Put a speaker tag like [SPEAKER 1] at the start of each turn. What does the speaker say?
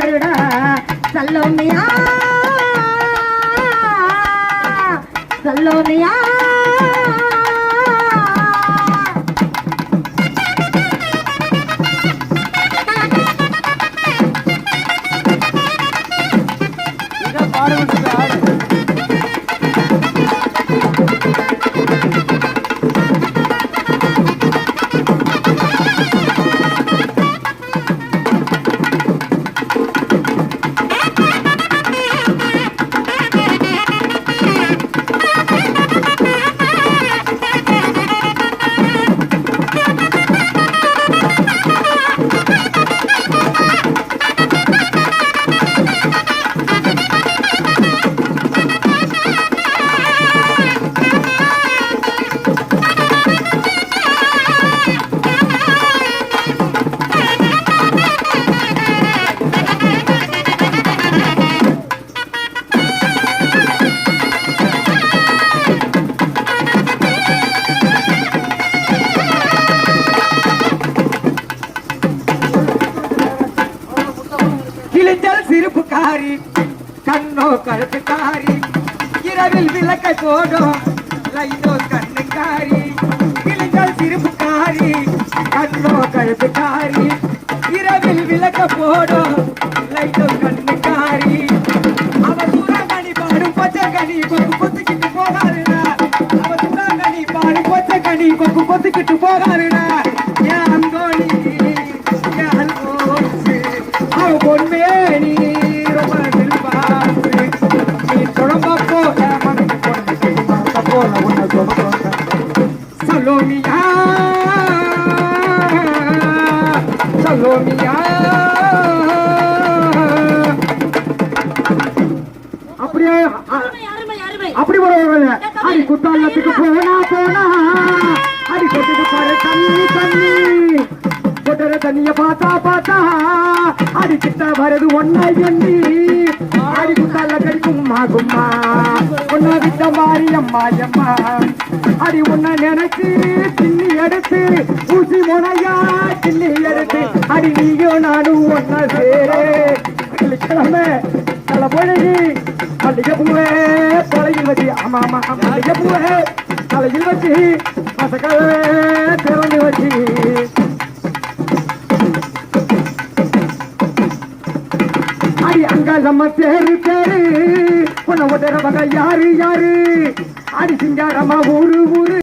[SPEAKER 1] కుమారుడా సల్లోమియా సల్లోమియా
[SPEAKER 2] கிழிஞ்சல் கண்ணோ கழுத்துக்காரி இரவில் விளக்கை போடும் லைனோ கண்ணுக்காரி கிழிஞ்சல் திருப்புக்காரி கண்ணோ கழுத்துக்காரி இரவில் விளக்க போடும் லைனோ கண்ணுக்காரி அவ சூறாங்கனி பாடும் பச்சை கனி கொக்கு கொத்துக்கிட்டு போகாருடா. அவ சூறாங்கனி பாடும் பச்சை கனி கொக்கு கொத்துக்கிட்டு போகாருடா. ஏன் அங்கோணி ஏன் அவ பொன்மேனி சலோமியா சலோமியா அப்படியே அப்படி அடி குத்தாலத்துக்கு போனா கொட்டுற தண்ணிய பார்த்தா பார்த்தா அடிக்கிட்டா வரது ஒன்னா எண்ணி. அடி குத்தால கடிக்கும் ஆகும்மா ஒன்னா விட்ட மாறி அம்மா அம்மா. அடி ஒன்ன நினைச்சு சின்னி எடுத்து ஊசி முனையா சின்னி எடுத்து அடி நீயோ நானும் ஒன்னா சேரே. கிழமை நல்ல பொழுகி மல்லிகை பூவே தொலையில் வச்சு ஆமா ஆமா. மல்லிகை பூவே தலையில் வச்சு மசக்கவே திறந்து வச்சு. அடி அங்க நம்ம பேரு பேரு உன்னை உதறவங்க யாரு யாரு? அடி சிங்காரமா ஊரு ஊரு.